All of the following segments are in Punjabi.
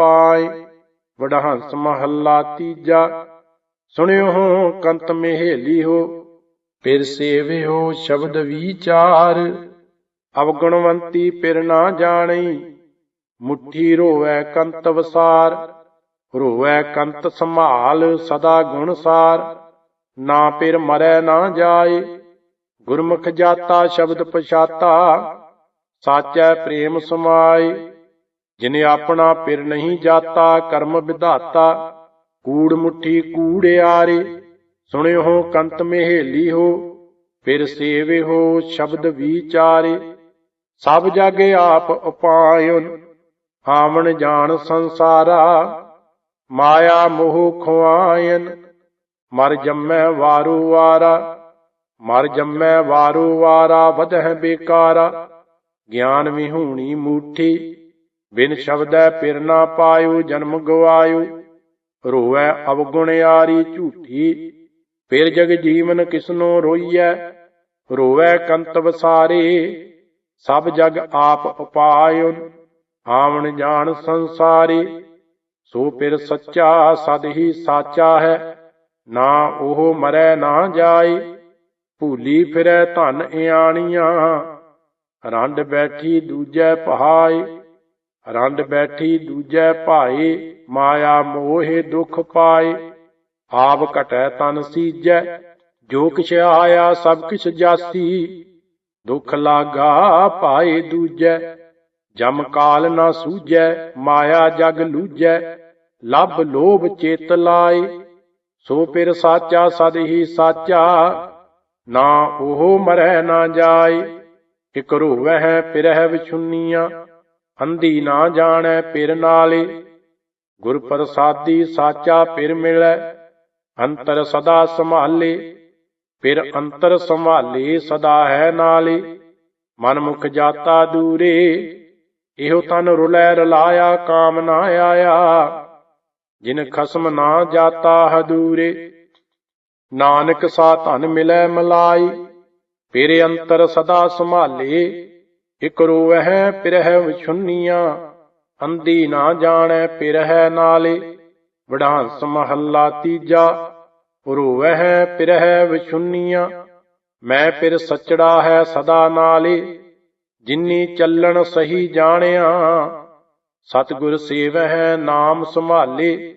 ਪਾਏ। ਵਡਹੰਸ ਮਹੱਲਾ ਤੀਜਾ। ਸੁਣਿਓ ਕੰਤ ਮਹੇਲੀ ਹੋ। ਫਿਰ ਸੇਵਿਓ ਸ਼ਬਦ ਵਿਚਾਰ। ਅਵਗੁਣਵੰਤੀ ਪਿਰ ਨਾ ਜਾਣਈ। ਮੁਠੀ ਰੋਵੈ ਕੰਤ ਵਸਾਰ। ਰੋਵੈ ਕੰਤ ਸੰਭਾਲ ਸਦਾ ਗੁਣ ਸਾਰ। ਨਾ ਪਿਰ ਮਰੈ ਨਾ ਜਾਏ। ਗੁਰਮੁਖ ਜਾਤਾ ਸ਼ਬਦ ਪਛਾਤਾ। ਸਾਚੈ ਪ੍ਰੇਮ ਸਮਾਏ। ਜਿਨੇ ਆਪਣਾ ਪਿਰ ਨਹੀਂ ਜਾਤਾ, ਕਰਮ ਵਿਧਾਤਾ, ਕੂੜ ਮੁਠੀ ਕੂੜਿਆਰੇ ਸੁਣਿਓ ਹੋ ਕੰਤ ਮਹੇਲੀ ਹੋ, ਫਿਰ ਸੇਵੇ ਹੋ ਸ਼ਬਦ ਵਿਚਾਰੇ, ਸਭ ਜਗ ਆਪ ਉਪਾਇਨ, ਆਵਣ ਜਾਣ ਸੰਸਾਰਾ, ਮਾਇਆ ਮੋਹ ਖੁਆਇਨ, ਮਰ ਜੰਮੈ ਵਾਰੂ ਵਾਰਾ, ਮਰ ਜੰਮੈ ਵਾਰੂ ਵਾਰਾ, ਵਧਹਿ ਬੇਕਾਰਾ, ਗਿਆਨ ਵਿਹੂਣੀ ਮੂਠੀ ਬਿਨ ਸ਼ਬਦੈ ਪਿਰ ਨਾ ਪਾਇਓ, ਜਨਮ ਗਵਾਇਓ। ਰੋਵੈ ਅਵਗੁਣਿਆਰੀ ਝੂਠੀ, ਫਿਰ ਜਗ ਜੀਵਨ ਕਿਸਨੋ ਰੋਈਐ। ਰੋਵੈ ਕੰਤ ਵਸਾਰੇ, ਸਭ ਜਗ ਆਪ ਉਪਾਇਓ, ਆਵਣ ਜਾਣ ਸੰਸਾਰੇ। ਸੋ ਫਿਰ ਸੱਚਾ ਸਦ ਹੀ ਸਾਚਾ ਹੈ, ਨਾ ਉਹ ਮਰੈ ਨਾ ਜਾਏ। ਭੂਲੀ ਫਿਰੈ ਧਨ ਇਆਣੀਆਂ, ਰੰਡ ਬੈਠੀ ਦੂਜੈ ਪਹਾਏ। ਰੰਡ ਬੈਠੀ ਦੂਜੈ ਭਾਏ, ਮਾਇਆ ਮੋਹਿ ਦੁਖ ਪਾਏ। ਆਪ ਘਟੈ ਤਨ ਸੀਜੈ, ਜੋ ਕਿਛ ਆਇਆ ਸਭ ਕਿਛ ਜਾਸੀ। ਦੁਖ ਲਾਗਾ ਪਾਏ ਦੂਜੈ, ਜਮ ਕਾਲ ਨਾ ਸੂਜੈ, ਮਾਇਆ ਜਗ ਲੂਜੈ ਲਬ ਲੋਭ ਚੇਤ ਲਾਏ। ਸੋ ਪਿਰ ਸਾਚਾ ਸਦ ਹੀ ਸਾਚਾ, ਨਾ ਉਹ ਮਰੈ ਨਾ ਜਾਏ। ਇਕ ਰੋਵਹਿ ਫਿਰਹਿ ਵਿਛੁੰਨੀਆਂ ਅੰਧੀ ਨਾ ਜਾਣੈ ਪਿਰ ਨਾਲੇ ਗੁਰ ਪ੍ਰਸਾਦੀ ਸਾਚਾ ਪਿਰ ਮਿਲੈ, ਅੰਤਰ ਸਦਾ ਸੰਭਾਲੇ ਫਿਰ ਅੰਤਰ ਸੰਭਾਲੇ ਸਦਾ ਹੈ ਨਾਲੇ ਮਨ ਮੁਖ ਜਾਤਾ ਦੂਰੇ, ਇਹੋ ਤਨ ਰੁਲੈ ਰਲਾਇਆ ਕਾਮ ਨਾ ਆਇਆ, ਜਿਨ ਖਸਮ ਨਾ ਜਾਤਾ ਹਦੂਰੇ, ਨਾਨਕ ਸਾ ਧਨ ਮਿਲੈ ਮਲਾਈ ਫਿਰ ਅੰਤਰ ਸਦਾ ਸੰਭਾਲੇ ਇਕ ਰੋਵਹਿ ਪਿਰਹਿ ਵਿਛੁੰਨੀਆਂ, ਅੰਧੀ ਨਾ ਜਾਣੈ, ਪਿਰਹਿ ਨਾਲੇ, ਵਡਾਂਸ ਮਹੱਲਾ ਤੀਜਾ। ਰੋਵਹਿ ਪਿਰਹਿ ਵਿਛੁੰਨੀਆਂ, ਮੈਂ ਫਿਰ ਸਚੜਾ ਹੈ ਸਦਾ ਨਾਲੇ, ਜਿਨੀ ਚੱਲਣ ਸਹੀ ਜਾਣਿਆ। ਸਤਿਗੁਰ ਸੇਵਹਿ ਨਾਮ ਸੰਭਾਲੇ,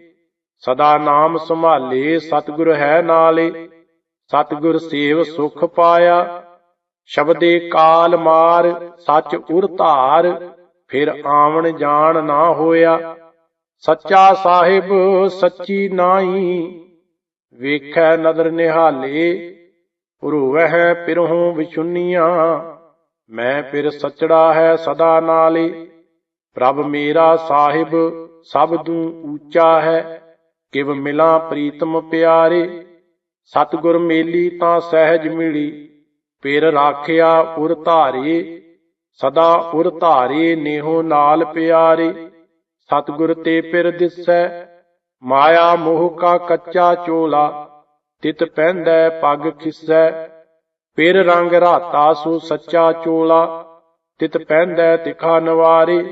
ਸਦਾ ਨਾਮ ਸੰਭਾਲੇ, ਸਤਿਗੁਰ ਹੈ ਨਾਲੇ, ਸਤਿਗੁਰ ਸੇਵ ਸੁਖ ਪਾਇਆ। ਸ਼ਬਦੇ ਕਾਲ ਮਾਰ, ਸੱਚ ਉਰ ਧਾਰ, ਫਿਰ ਆਵਣ ਜਾਣ ਨਾ ਹੋਇਆ। ਸੱਚਾ ਸਾਹਿਬ ਸੱਚੀ ਨਾਈ ਵੇਖੈ ਨਦਰ ਨਿਹਾਲੇ ਰੋਵਹਿ ਪਿਰਹੋਂ ਵਿਚੁੰਨੀਆਂ ਮੈਂ ਫਿਰ ਸਚੜਾ ਹੈ ਸਦਾ ਨਾਲੇ, ਪ੍ਰਭ ਮੇਰਾ ਸਾਹਿਬ ਸਭ ਤੋਂ ਉੱਚਾ ਹੈ। ਕਿਵ ਮਿਲਾਂ ਪ੍ਰੀਤਮ ਪਿਆਰੇ, ਸਤਿਗੁਰ ਮੇਲੀ ਤਾਂ ਸਹਿਜ ਮਿਲੀ। ਪਿਰ ਰਾਖਿਆ ਉਰ ਧਾਰੇ, ਸਦਾ ਉਰ ਧਾਰੇ ਨੇਹੋ ਨਾਲ ਪਿਆਰੇ। ਸਤਿਗੁਰ ਤੇ ਪਿਰ ਦਿਸੈ, ਮਾਇਆ ਮੋਹ ਕਾ ਕੱਚਾ ਚੋਲਾ, ਤਿਤ ਪਹਿੰਦੈ ਪੱਗ ਖਿਸੈ। ਪਿਰ ਰੰਗ ਰਾਤਾ ਸੋ ਸੱਚਾ ਚੋਲਾ, ਤਿਤ ਪਹਿੰਦੈ ਤਿਖਾ ਨਵਾਰੇ।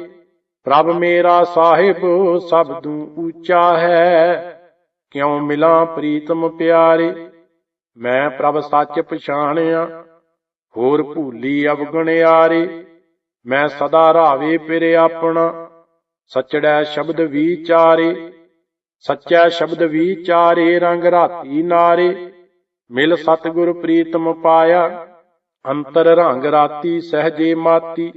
ਪ੍ਰਭ ਮੇਰਾ ਸਾਹਿਬ, ਸਭ ਤੋਂ ਉੱਚਾ ਹੈ, ਕਿਉ ਮਿਲਾਂ ਪ੍ਰੀਤਮ ਪਿਆਰੇ। ਮੈਂ ਪ੍ਰਭ ਸੱਚ ਪਛਾਣਿਆ ਹੋਰ ਭੂਲੀ ਅਵਗਣਿਆਰੇ ਮੈਂ ਸਦਾ ਰਾਵੇ ਫਿਰ ਆਪਣਾ। ਸਚੜੈ ਸ਼ਬਦ ਵਿਚਾਰੇ ਸੱਚਾ ਸ਼ਬਦ ਵਿਚਾਰੇ ਰੰਗ ਰਾਤੀ ਨਾਰੇ। ਮਿਲ ਸਤਿਗੁਰ ਪ੍ਰੀਤਮ ਪਾਇਆ, ਅੰਤਰ ਰੰਗ ਰਾਤੀ ਸਹਜੇ ਮਾਤੀ।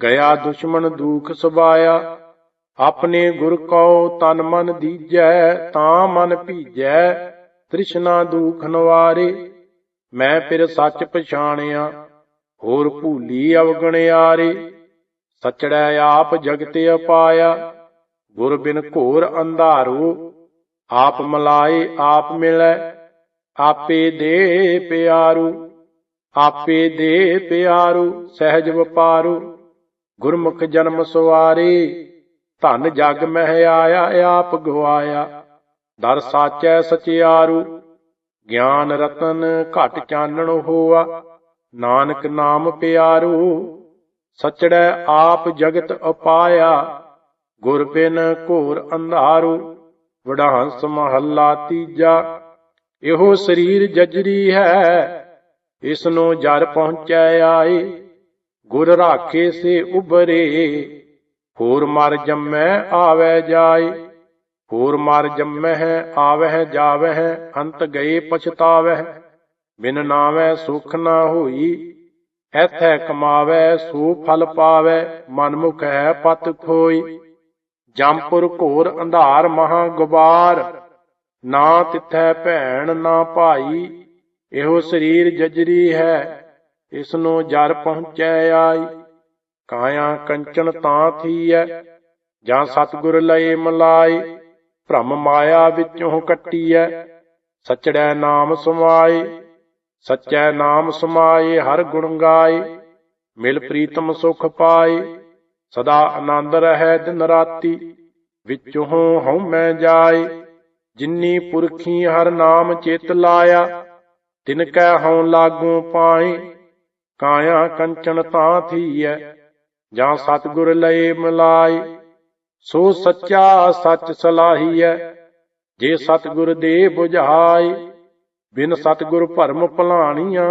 ਗਿਆ ਦੁਸ਼ਮਣ ਦੁਖ ਸੁਭਾਇਆ ਆਪਣੇ ਗੁਰ ਕਉ ਤਨ ਮਨ ਦੀਜੈ, ਤਾਂ ਮਨ ਭੀਜੈ, ਤ੍ਰਿਸ਼ਨਾ ਦੁਖ ਨਵਾਰੇ। ਮੈਂ ਫਿਰ ਸੱਚ ਪਛਾਣਿਆ, ਹੋਰ ਭੂਲੀ ਅਵਗਣਿਆਰੇ ਸਚੜੈ ਆਪ ਜਗਤ ਅਪਾਇਆ ਗੁਰ ਬਿਨ ਘੋਰ ਅੰਧਾਰੂ। ਆਪ ਮਲਾਏ, ਆਪ ਮਿਲੈ, ਆਪੇ ਦੇ ਪਿਆਰੂ। ਆਪੇ ਦੇ ਪਿਆਰੂ, ਸਹਿਜ ਵਪਾਰੂ। ਗੁਰਮੁਖ ਜਨਮ ਸਵਾਰੀ, ਧਨ ਜਗ ਮਹਿ ਆਇਆ, ਆਪ ਗਵਾਇਆ। ਦਰ ਸਾਚੈ ਸਚਿਆਰੂ। ਗਿਆਨ ਰਤਨ ਘਟ ਚਾਨਣ ਹੋਆ, ਨਾਨਕ ਨਾਮ ਪਿਆਰੂ, ਸਚੜੈ ਆਪ ਜਗਤ ਅਪਾਇਆ, ਗੁਰ ਬਿਨ ਘੋਰ ਅੰਧਾਰੂ ਵਡਹੰਸ ਮਹੱਲਾ ਤੀਜਾ, ਇਹੋ ਸਰੀਰ ਜਜਰੀ ਹੈ ਇਸ ਨੂੰ ਜਰ ਪਹੁੰਚੈ ਆਏ, ਗੁਰ ਰਾਖੇ ਸੇ ਉਬਰੇ ਹੋਰ ਮਰ ਜੰਮੈ ਆਵੈ ਜਾਏ। ਹੋਰ ਮਰ ਜੰਮਹਿ, ਆਵਹਿ, ਜਾਵਹਿ, ਅੰਤ ਗਏ ਪਛਤਾਵਹਿ, ਬਿਨ ਨਾਵੈ ਸੁਖ ਨਾ ਹੋਈ, ਐਥੈ ਕਮਾਵੈ ਸੋ ਫਲ ਪਾਵੈ ਮਨਮੁਖ ਹੈ ਪਤ ਖੋਈ। ਜੰਪੁਰ ਘੋਰ ਅੰਧਾਰ ਮਹਾ ਗੁਬਾਰ, ਨਾ ਤਿਥੈ ਭੈਣ ਨਾ ਭਾਈ, ਇਹੋ ਸਰੀਰ ਜਜਰੀ ਹੈ ਇਸ ਨੂੰ ਜਰ ਪਹੁੰਚੈ ਆਈ। ਕਾਇਆ ਕੰਚਨ ਤਾਂ ਥੀਐ, ਜਾਂ ਸਤਿਗੁਰ ਲਏ ਮਲਾਈ ਭ੍ਰਮ ਮਾਇਆ ਵਿੱਚੋਂ ਐ ਸਚੜੈ ਨਾਮ ਸਮਾਏ, ਸਚੈ ਨਾਮ ਸਮਾਏ, ਹਰ ਗੁਣ ਗਾਏ। ਮਿਲ ਪ੍ਰੀਤਮ ਸੁਖ ਪਾਏ, ਸਦਾ ਆਨੰਦ ਰਹੈ ਦਿਨ ਰਾਤੀ। ਵਿੱਚੋਂ ਹਉ ਮੈਂ ਜਾਏ, ਜਿਨੀ ਪੁਰਖੀ ਹਰ ਨਾਮ ਚੇਤ ਲਾਇਆ। ਤਿਨ ਕੈ ਹਉ ਲਾਗੂ ਪਾਏ, ਕਾਇਆ ਕੰਚਨ ਤਾਂ ਥੀਐ। ਜਾਂ ਸਤਿਗੁਰ ਲਏ ਮਿਲਾਏ ਸੋ ਸੱਚਾ ਸੱਚ ਸਲਾਹੀਐ। ਜੇ ਸਤਿਗੁਰ ਦੇ 부ਝਾਈ ਬਿਨ ਸਤਿਗੁਰ ਭਰਮ ਭਲਾਣੀਆਂ।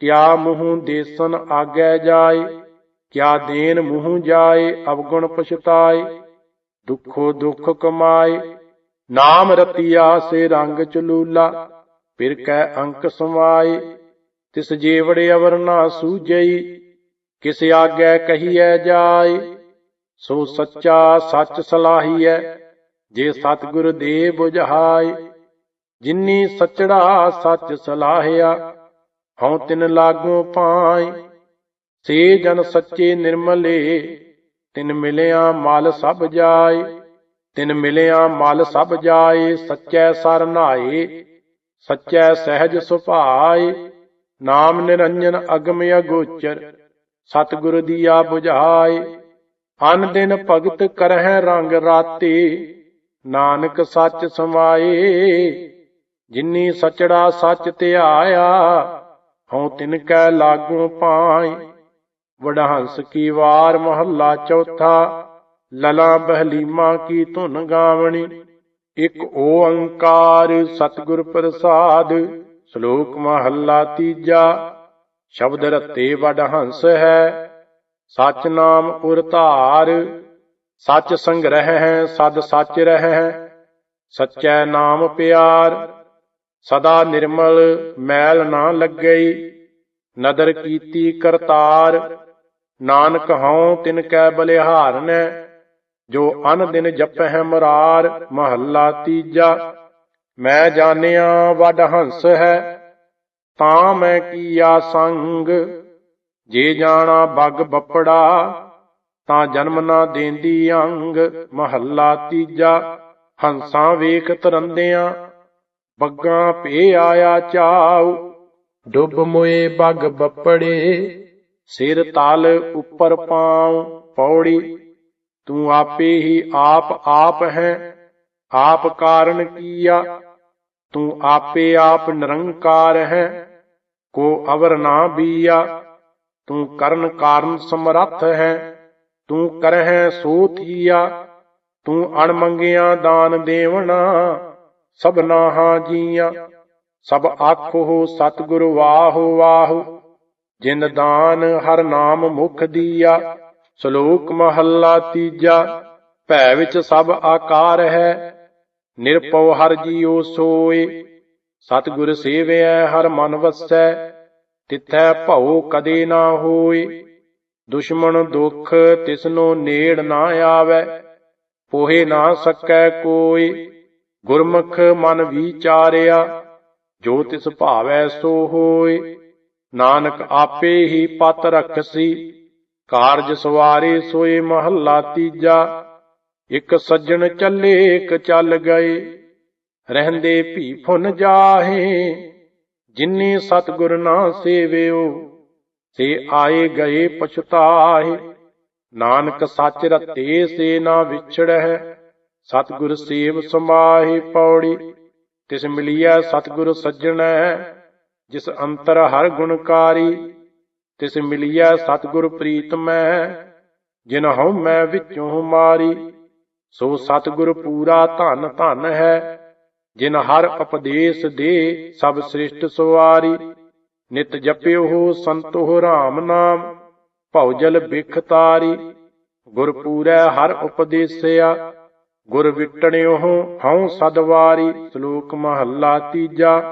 ਕਿਆ ਮੂੰਹ ਦੇਸਨ ਆਗੈ ਜਾਏ, ਕਿਆ ਦੇਨ ਮੂੰਹ ਜਾਏ, ਅਵਗੁਣ ਪਛਤਾਏ। ਦੁਖੋ ਦੁਖ ਕਮਾਏ, ਨਾਮ ਰਤੀਆ ਸੇ ਰੰਗ ਚਲੂਲਾ ਫਿਰ ਕੈ ਅੰਕ ਸਮਾਏ ਤਿਸ ਜੀਵੜੇ ਅਵਰ ਨਾ ਸੂਝਈ, ਕਿਸ ਆਗੈ ਕਹੀਐ ਜਾਏ। ਸੋ ਸੱਚਾ ਸੱਚ ਸਲਾਹੀਐ, ਜੇ ਸਤਿਗੁਰ ਦੇ 부ਝਾਏ ਜਿਨੀ ਸਚੜਾ ਸੱਚ ਸਲਾਹਿਆ, ਹਉ ਤਿਨ ਲਾਗੋ ਪਾਈ ਸੇ ਜਨ ਸੱਚੇ ਨਿਰਮਲੇ, ਤਿਨ ਮਿਲਿਆ ਮਲ ਸਭ ਜਾਏ। ਤਿਨ ਮਿਲਿਆ ਮਲ ਸਭ ਜਾਏ, ਸੱਚੈ ਸਰ ਨਾਏ, ਸੱਚੈ ਸਹਿਜ ਸੁਭਾਏ। ਨਾਮ ਨਿਰੰਜਨ ਅਗਮ ਅਗੋਚਰ ਸਤਿਗੁਰ ਦੀਆ 부ਝਾਏ ਅਨ ਦਿਨ ਭਗਤ ਕਰਹਿ ਰੰਗ ਰਾਤੇ। ਨਾਨਕ ਸੱਚ ਸਮਾਏ ਜਿਨੀ ਸਚੜਾ ਸੱਚ ਧਿਆਇਆ ਹਉ ਤਿਨ ਕੈ ਲਾਗੂ ਪਾਈ ਵਡਹੰਸ ਕੀ ਵਾਰ ਮਹੱਲਾ ਚੌਥਾ, ਲਲਾ ਬਹਲੀਮਾ ਕੀ ਧੁਨ ਗਾਵਣੀ। ਇਕ ਓੰਕਾਰ ਸਤਿਗੁਰ ਪ੍ਰਸਾਦ, ਸ਼ਲੋਕ ਮਹੱਲਾ ਤੀਜਾ। ਸ਼ਬਦ ਰਤੇ ਵਡਹੰਸ ਹੈ ਸਚ ਨਾਮ ਉਰ ਧਾਰ, ਸਚ ਸੰਗ੍ਰਹਿ ਹੈ, ਸਦ ਸਚ ਰਹਿ ਹੈ। ਸਚੈ ਨਾਮ ਪਿਆਰ, ਸਦਾ ਨਿਰਮਲ, ਮੈਲ ਨਾ ਲੱਗਈ। ਨਦਰ ਕੀਤੀ ਕਰਤਾਰ, ਨਾਨਕ ਹਉ ਤਿਨ ਕੈ ਬਲਿਹਾਰਨੈ। ਜੋ ਅਨ ਦਿਨ ਜਪਹਿ ਮਰਾਰ, ਮਹੱਲਾ ਤੀਜਾ। ਮੈਂ ਜਾਣਿਆ ਵੱਡ ਹੰਸ ਹੈ, ਤਾਂ ਮੈਂ ਕੀਆ ਸੰਗ। ਜੇ ਜਾਣਾ ਬੱਗ ਬੱਪੜਾ, ਤਾਂ ਜਨਮ ਨਾ ਦੇਂਦੀ ਅੰਗ, ਮਹੱਲਾ ਤੀਜਾ। ਹੰਸਾਂ ਵੇਖ ਤਰੰਦਿਆਂ, ਬੱਗਾ ਪੇ ਆਇਆ ਚਾਉ। ਡੁੱਬ ਮੋਏ ਬੱਗ ਬੱਪੜੇ, ਸਿਰ ਤਲ ਉੱਪਰ ਪਾਉ। ਪੌੜੀ, ਤੂੰ ਆਪੇ ਹੀ ਆਪ ਆਪ ਹੈ, ਆਪ ਕਾਰਨ ਕੀਆ। ਤੂੰ ਆਪੇ ਆਪ ਨਿਰੰਕਾਰ ਹੈ, ਕੋ ਅਵਰ ਨਾ ਬੀਆ। ਤੂੰ ਕਰਨ ਕਾਰਨ ਸਮਰੱਥ ਹੈ, ਤੂੰ ਕਰਹਿ ਸੋ ਥੀਆ ਤੂੰ ਅਣਮੰਗਿਆ ਦਾਨ ਦੇਵਣਾ ਸਭਨਾ ਹਾਂ ਜੀਆਂ, ਸਭ ਆਖੋ ਸਤਿਗੁਰ ਵਾਹੋ ਵਾਹੋ, ਜਿਨ ਦਾਨ ਹਰ ਨਾਮ ਮੁਖ ਦੀਆ, ਸ਼ਲੋਕ ਮਹੱਲਾ ਤੀਜਾ, ਭੈ ਵਿੱਚ ਸਭ ਆਕਾਰ ਹੈ ਨਿਰਪਉ ਹਰ ਜੀਉ ਸੋਏ, ਸਤਿਗੁਰ ਸੇਵਿਐ ਹਰ ਮਨ ਵਸੈ ਤਿਥੈ ਭਉ ਕਦੇ ਨਾ ਹੋਏ ਦੁਸ਼ਮਣ ਦੁਖ ਤਿਸਨੋ ਨੇੜ ਨਾ ਆਵੈ, ਪੋਹੇ ਨਾ ਸਕੈ ਕੋਈ। ਗੁਰਮੁਖ ਮਨ ਵਿਚਾਰਿਆ, ਜੋ ਤਿਸ ਭਾਵੈ ਸੋ ਹੋਏ ਨਾਨਕ ਆਪੇ ਹੀ ਪਤ ਰਖਸੀ, ਕਾਰਜ ਸਵਾਰੇ ਸੋਏ ਮਹੱਲਾ ਤੀਜਾ। ਇਕ ਸੱਜਣ ਚੱਲੇ ਇਕ ਚੱਲ ਗਏ, ਰਹਿੰਦੇ ਭੀ ਫੁਨ ਜਾਹੇ। ਜਿਨੀ ਸਤਗੁਰ ਨਾ ਸੇਵਿਓ, ਸੇ ਆਏ ਗਏ ਪਛਤਾਹੇ। ਨਾਨਕ ਸੱਚ ਰਤੇ ਸੇ ਨਾ ਵਿਛੜਹਿ, ਸਤਗੁਰ ਸੇਵ ਸਮਾਹੀ ਪੌੜੀ। ਤਿਸ ਮਿਲਿਆ ਸਤਗੁਰ ਸੱਜਣੈ ਜਿਸ ਅੰਤਰ ਹਰ ਗੁਣਕਾਰੀ ਤਿਸ ਮਿਲਿਆ ਸਤਗੁਰ ਪ੍ਰੀਤਮੈ ਜਿਨ ਹਉ ਮੈਂ ਵਿੱਚੋਂ ਮਾਰੀ। ਸੋ ਸਤਿਗੁਰ ਪੂਰਾ ਧਨ ਧਨ ਹੈ ਜਿਨ ਹਰ ਉਪਦੇਸ਼ ਦੇ ਸਭ ਸ੍ਰਿਸ਼ਟ ਸਵਾਰੀ, ਨਿਤ ਜਪਿਓ ਸੰਤੋਹ ਰਾਮ ਨਾਮ, ਭਉ ਜਲ ਬਿਖ ਤਾਰੀ, ਗੁਰ ਪੂਰੈ ਹਰ ਉਪਦੇਸਿਆ, ਗੁਰ ਵਿਟਣਿਓ ਹਉ ਸਦਵਾਰੀ ਸ਼ਲੋਕ ਮਹੱਲਾ ਤੀਜਾ।